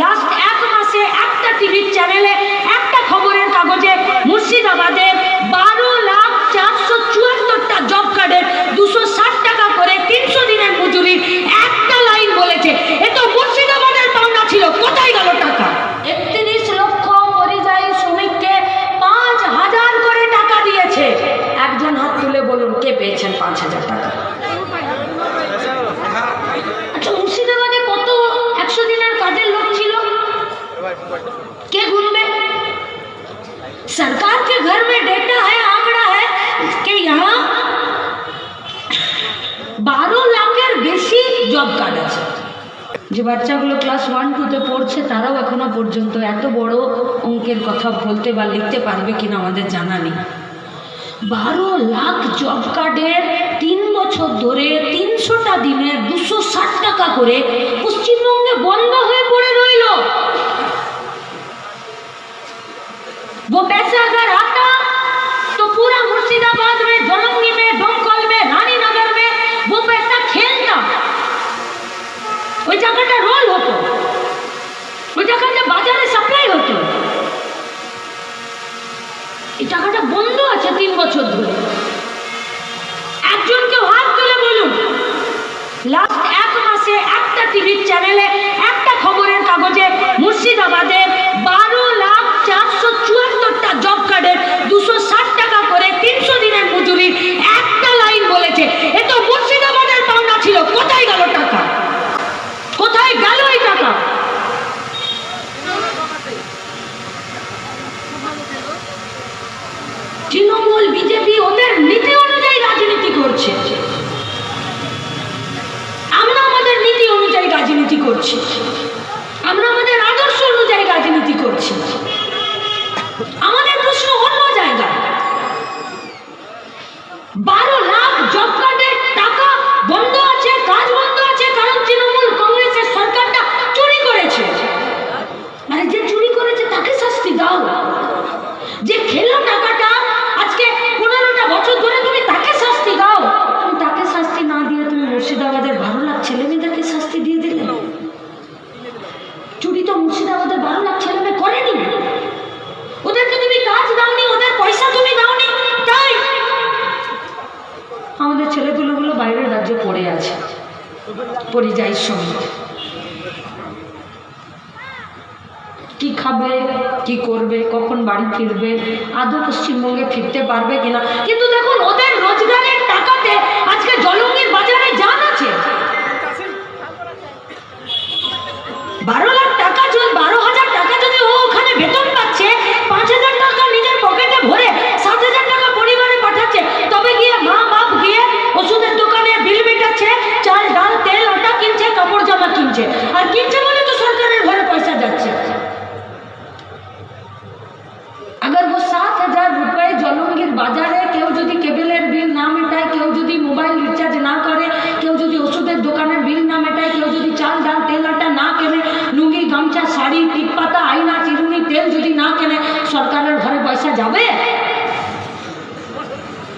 Last এক মাসে একটা টিভির চ্যানেলে, একটা খবরের কাগজে মুর্শিদাবাদের বারো লাখ চারশো চুয়াত্তরটা জব কার্ডের দুশো ষাট টাকা করে তিনশো দিনের মজুরির একটা লাইন বলেছে। में डेटा है आंकड़ा है कि यहाँ বারো লাখের বেশি জব কার্ড আছে যে বাচ্চাগুলো ক্লাস ওয়ান টুতে পড়ছে তারাও এখনো পর্যন্ত এত বড় অঙ্কের কথা বলতে বা লিখতে পারবে কিনা আমাদের জানা নেই বারো লাখ জব কার্ডের তিন বছর ধরে তিনশোটা দিনের দুশো ষাট টাকা করে পশ্চিমবঙ্গে বন্ধ হয়ে পড়ে রইল वो पैसा अगर ওই টাকাটা রোল হতো। ওই টাকাটা বাজারে সাপ্লাই হতো। এই টাকাটা বন্ধ আছে তিন বছর ধরে। একজনকে হাত তুলে বলুন লাস্ট এক মাসে একটা টিভির চ্যানেলে একটা খবরের কাগজে মুর্শিদাবাদের বারো লাখ চারশো চুয়াত্তরটা জব কার্ডের দুশো ষাট টাকা করে তিনশো দিনের মজুরির একটা লাইন বলেছে এ তো মুর্শিদাবাদের পাওনা ছিল কোথায় গেল টাকা কোথায় গেল এই টাকা তৃণমূল বিজেপি ওদের নীতি অনুযায়ী রাজনীতি করছে আমরা আমাদের নীতি অনুযায়ী রাজনীতি করছি আমরা আমাদের আদর্শ অনুযায়ী রাজনীতি করছি আমাদের প্রশ্ন অন্য জায়গায় বারো লাখ জব কার্ডের টাকা বন্ধ আছে কাজ বন্ধ আছে কারণ তৃণমূল কংগ্রেসের সরকারটা চুরি করেছে মানে যে চুরি করেছে তাকে শাস্তি দাও যে খেলো টাকাটা আজকে পনেরোটা বছর ধরে তুমি তাকে শাস্তি দাও তুমি তাকে শাস্তি না দিয়ে তুমি মুর্শিদাবাদের বারো লাখ ছেলে মেয়েদেরকে শাস্তি দিয়ে দিলে চুরি তো মুর্শিদাবাদের বারো লাখ ছেলে মেয়ে করেনি ওদেরকে তুমি কাজ দাওনি ওদের পয়সা তুমি দাওনি তাই আমাদের ছেলেগুলোগুলো বাইরের রাজ্যে পড়ে আছে। পরিযায়ী সঙ্গে কি খাবে, কি করবে, কখন বাড়ি ফিরবে, আদৌ পশ্চিমবঙ্গে ফিরতে পারবে কিনা? কিন্তু দেখুন, ওদের রোজগারের টাকাতে আজকে জলঙ্গির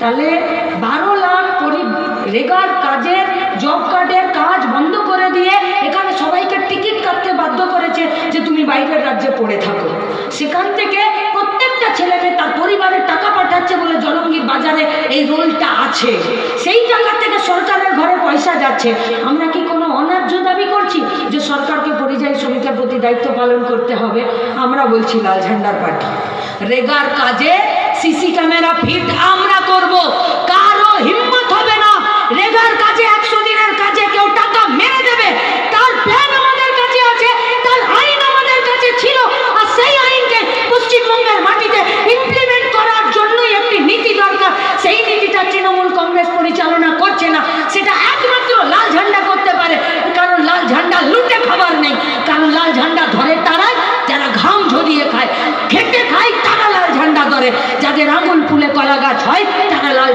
তাহলে বারো লাখ পরি রেগার কাজের জব কার্ডের কাজ বন্ধ করে দিয়ে এখানে সবাইকে টিকিট কাটতে বাধ্য করেছে যে তুমি বাইরের রাজ্যে পড়ে থাকো। সেখান থেকে প্রত্যেকটা ছেলে মেয়ে তার পরিবারের টাকা পাঠাচ্ছে বলে জলঙ্গির বাজারে এই রোলটা আছে। সেই টাকা থেকে সরকারের ঘরে পয়সা যাচ্ছে। আমরা কি কোনো অন্যায্য দাবি করছি যে সরকারকে পরিযায়ী শ্রমিকের প্রতি দায়িত্ব পালন করতে হবে? আমরা বলছি লাল ঝান্ডার পার্টি। রেগার কাজে সিসি ক্যামেরা ফিট আমরা করব।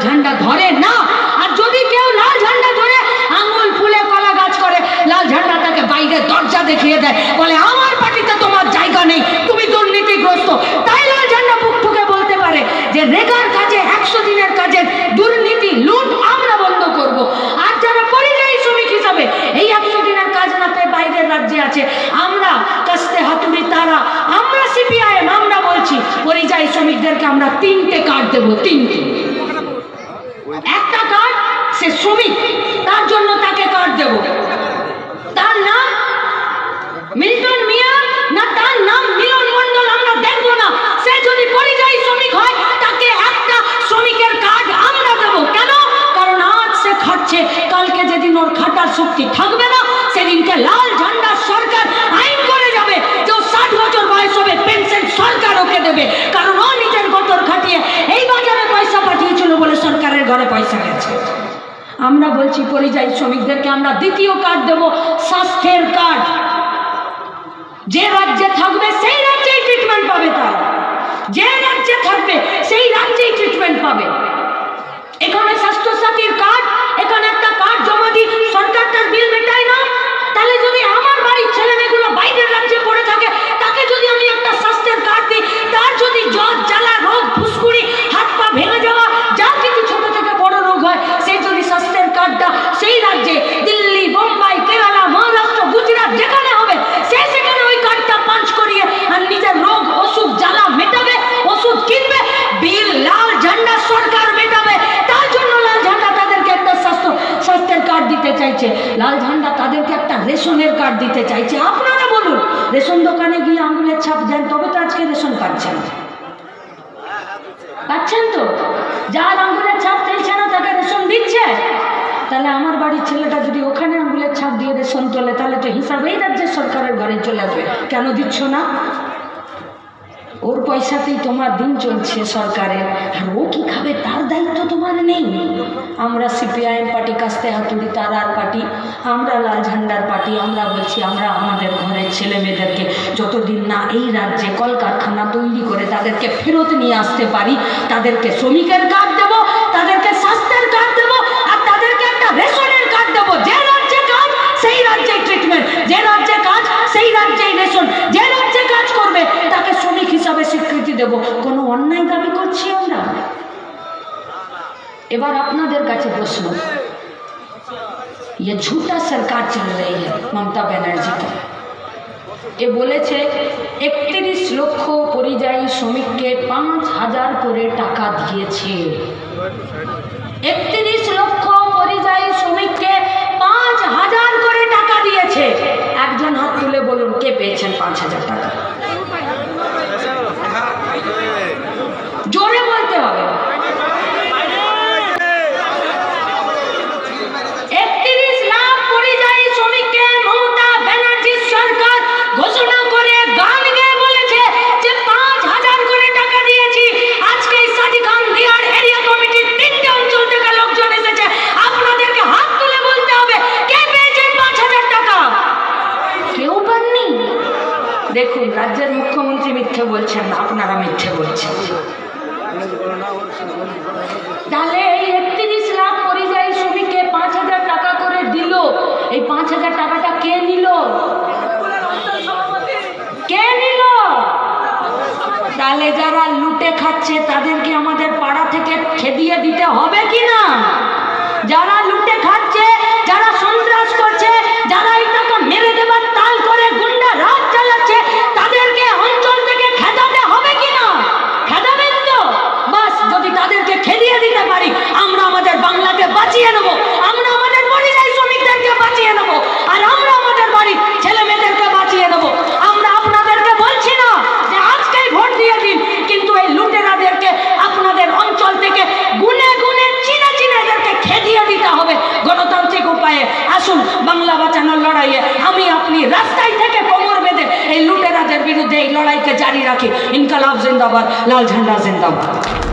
ঝান্ডা ধরে না। আর যদি কেউ লাল ঝান্ডা ধরে আঙুল ফুলে কলা গাছ করে, লাল ঝান্ডা তাকে বাইরে দরজা দেখিয়ে দেয়, বলে, আমার পার্টিতে তোমার জায়গা নেই, তুমি দুর্নীতিগ্রস্ত। তাই লাল ঝান্ডা বুক ঠুকে বলতে পারে যে, রেগার কাজে, একশো দিনের কাজে দুর্নীতি, লুট আমরা বন্ধ করব। আর যারা পরিযায়ী শ্রমিক হিসাবে এই একশো দিনের কাজ না পেয়ে বাইরের রাজ্যে আছে, আমরা কাস্তে হাতুড়ি তারা, আমরা সিপিআইএম, আমরা বলছি, পরিযায়ী শ্রমিকদেরকে আমরা তিনটে কার্ড দেবো, তিনটে। একটা কার্ড সে শ্রমিক, তার জন্য তাকে কার্ড দেব। তার নাম মিল্টন মিয়া, না তার নাম মিলন মন্ডল আমরা দেখব না। সে যদি পরিযায়ী শ্রমিক হয়, তাকে একটা শ্রমিকের আমরা দেব। কেন? কারণ আজ সে খাচ্ছে কালকে যেদিন ওর খাটার শক্তি থাকবে না, সেদিনকে লাল ঝান্ডার সরকার আইন করে যাবে। যে ষাট বছর বয়স হবে, পেনশন সরকার ওকে দেবে। কারণ আমরা বলছি পরিযায়ী শ্রমিকদেরকে আমরা দ্বিতীয় কার্ড দেব, স্বাস্থ্যের কার্ড যে রাজ্যে থাকবে, সেই রাজ্যেই ট্রিটমেন্ট পাবে তার। যে রাজ্যে থাকবে, সেই রাজ্যেই ট্রিটমেন্ট পাবে। এখানে স্বাস্থ্যসাথীর কার্ড এখানে একটা কার্ড জমা দিই সরকার তার বিল মেটায় না তাহলে যদি আমার বাড়ির ছেলে মেয়েগুলো বাইরের রাজ্যে পড়ে থাকে তাকে যদি আমি একটা স্বাস্থ্যের কার্ড দিই তার যদি জ্বর জ্বালা রোগ ফুসকুড়ি হাত পা ভেঙে যাওয়া যা কিছু ছোট থেকে বড় রোগ হয় সেই যদি স্বাস্থ্যের কার্ডটা সেই রাজ্যে দিল্লি বোম্বাই কেরালা মহারাষ্ট্র গুজরাট যেখানে হবে সে সেখানে ওই কার্ডটা পাঞ্চ করিয়ে আর নিজের রোগ অসুখ জ্বালা মেটাবে ওষুধ কিনবে বিল লাল ঝান্ডা সরকার মেটাবে তার জন্য লাল ঝান্ডা তাদেরকে একটা স্বাস্থ্য স্বাস্থ্যের কার্ড দিতে চাইছে লাল ঝান্ডা তাদেরকে একটা রেশনের কার্ড দিতে চাইছে। আপনারা বলুন, রেশন দোকানে গিয়ে আঙুলের ছাপ দেন, তবে তো আজকে রেশন পাচ্ছেন পাচ্ছেন তো? যার আঙুলের ছাপ চলছে না, তাকে রেশন দিচ্ছে। তাহলে আমার বাড়ির ছেলেটা যদি ওখানে আঙুলের ছাপ দিয়ে রেশন তোলে, তাহলে তো হিসাবেই রাজ্যের সরকারের ঘরে চলে আসবে। কেন দিচ্ছ না? ওর পয়সাতেই তোমার দিন চলছে সরকারের। আর ও কি খাবে, তার দায়িত্ব তোমার নেই। আমরা সিপিআইএম পার্টি কাস্তে হাতুড়ি তারার পার্টি। আমরা লাল ঝান্ডার পার্টি, আমরা বলছি, আমরা আমাদের ঘরের ছেলে মেয়েদেরকে যতদিন না এই রাজ্যে কলকারখানা তৈরি করে তাদেরকে ফেরত নিয়ে আসতে পারি, তাদেরকে শ্রমিকের কার্ড দেবো, তাদেরকে স্বাস্থ্যের কার্ড দেবো, আর তাদেরকে একটা রেশনের কার্ড দেবো। যে রাজ্যে কাজ, সেই রাজ্যে ট্রিটমেন্ট যে রাজ্যে কাজ সেই রাজ্যেই রেশন যে রাজ্যে কাজ করবে তাকে শ্রমিক হিসাবে স্বীকৃতি দেব কোনো অন্যায় দাবি করছি আমরা এবার আপনাদের কাছে প্রশ্ন ये झूठा सरकार चल रही है ममता बनर्जी का এ বলেছে একত্রিশ লক্ষ পরিযায়ী শ্রমিককে পাঁচ হাজার করে টাকা দিয়েছে একত্রিশ দেখুন, রাজ্যের মুখ্যমন্ত্রী মিথ্যে বলছেন না, আপনারা মিথ্যে বলছেন। তাহলে এই একত্রিশ লাখ পরিযায়ী শ্রমিককে পাঁচ হাজার টাকা করে দিল। এই পাঁচ হাজার টাকাটা কে নিল? কে নিল? তাহলে যারা লুটে খাচ্ছে, তাদেরকে আমাদের পাড়া থেকে খেদিয়ে দিতে হবে কি না? যারা লুটে খাচ্ছে लड़ाई का जारी रखे। इनकलाब जिंदाबाद लाल झंडा जिंदाबाद।